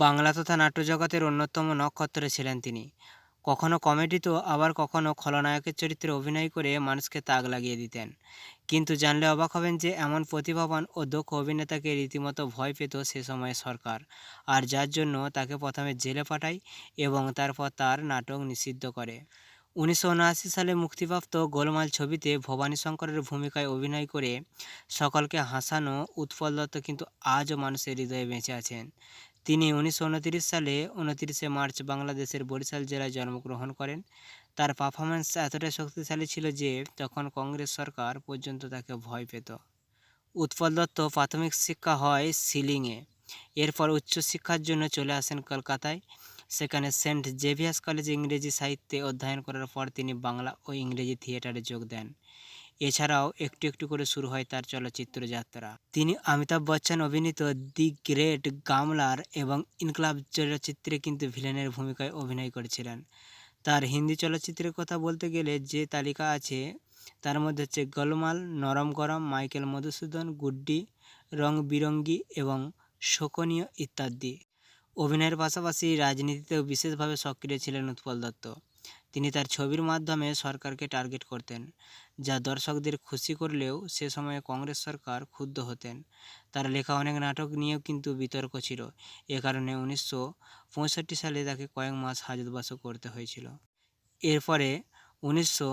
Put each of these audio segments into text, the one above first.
বাংলা তথা নাট্যজগতের অন্যতম নক্ষত্র ছিলেন তিনি। কখনো কমেডি তো আবার কখনো খলনায়কের চরিত্রে অভিনয় করে মানুষকে তাক লাগিয়ে দিতেন। কিন্তু জানলে অবাক হবেন যে এমন প্রতিভাবান ও দক্ষ অভিনেতাকে রীতিমতো ভয় পেত সে সময়ে সরকার, আর যার জন্য তাকে প্রথমে জেলে পাঠায় এবং তারপর তার নাটক নিষিদ্ধ করে। উনিশশো উনআশি সালে মুক্তিপ্রাপ্ত গোলমাল ছবিতে ভবানী শঙ্করের ভূমিকায় অভিনয় করে সকলকে হাসানো উৎপল দত্ত কিন্তু আজও মানুষের হৃদয়ে বেঁচে আছেন। তিনি উনিশশো উনত্রিশ সালে উনত্রিশে মার্চ বাংলাদেশের বরিশাল জেলায় জন্মগ্রহণ করেন। তার পারফরমেন্স এতটাই শক্তিশালী ছিল যে তখন কংগ্রেস সরকার পর্যন্ত তাকে ভয় পেত। উৎপল দত্ত প্রাথমিক শিক্ষা হয় সিলিংয়ে এরপর উচ্চশিক্ষার জন্য চলে আসেন কলকাতায়। সেখানে সেন্ট জেভিয়ার্স কলেজে ইংরেজি সাহিত্যে অধ্যয়ন করার পর তিনি বাংলা ও ইংরেজি থিয়েটারে যোগ দেন। এছাড়াও একটু একটু করে শুরু হয় তার চলচ্চিত্র যাত্রা। তিনি অমিতাভ বচ্চন অভিনীত দি গ্রেট গামলার এবং ইনকলাব চলচ্চিত্রে কিন্তু ভিলেনের ভূমিকায় অভিনয় করেছিলেন। তার হিন্দি চলচ্চিত্রের কথা বলতে গেলে যে তালিকা আছে তার মধ্যে হচ্ছে গোলমাল, নরম গরম, মাইকেল মধুসূদন, গুড্ডি, রং-বিরঙ্গি এবং শোকনীয় ইত্যাদি। অভিনয়ের পাশাপাশি রাজনীতিতেও বিশেষভাবে সক্রিয় ছিলেন উৎপল দত্ত। তিনি তার ছবির মাধ্যমে সরকারকে টার্গেট করতেন, যা দর্শকদের খুশি করলেও সে সময়ে কংগ্রেস সরকার ক্ষুব্ধ হতেন। তার লেখা অনেক নাটক নিয়েও কিন্তু বিতর্ক ছিল। এ কারণে উনিশশো পঁয়ষট্টি সালে তাকে কয়েক মাস হাজতবাসও করতে হয়েছিল। এরপরে উনিশশো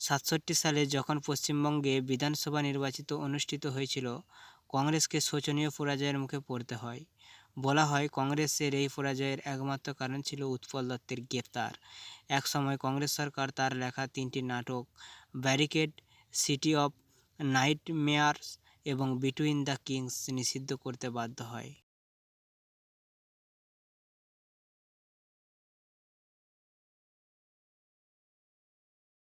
সাতষট্টি সালে যখন পশ্চিমবঙ্গে বিধানসভা নির্বাচিত অনুষ্ঠিত হয়েছিল, কংগ্রেসকে শোচনীয় পরাজয়ের মুখে পড়তে হয়। বলা হয় কংগ্রেসের এই পরাজয়ের একমাত্র কারণ ছিল উৎপল দত্তের গ্রেপ্তার। একসময় কংগ্রেস সরকার তার লেখা তিনটি নাটক ব্যারিকেড, সিটি অব নাইটমেয়ার্স এবং বিটুইন দ্য কিংস নিষিদ্ধ করতে বাধ্য হয়।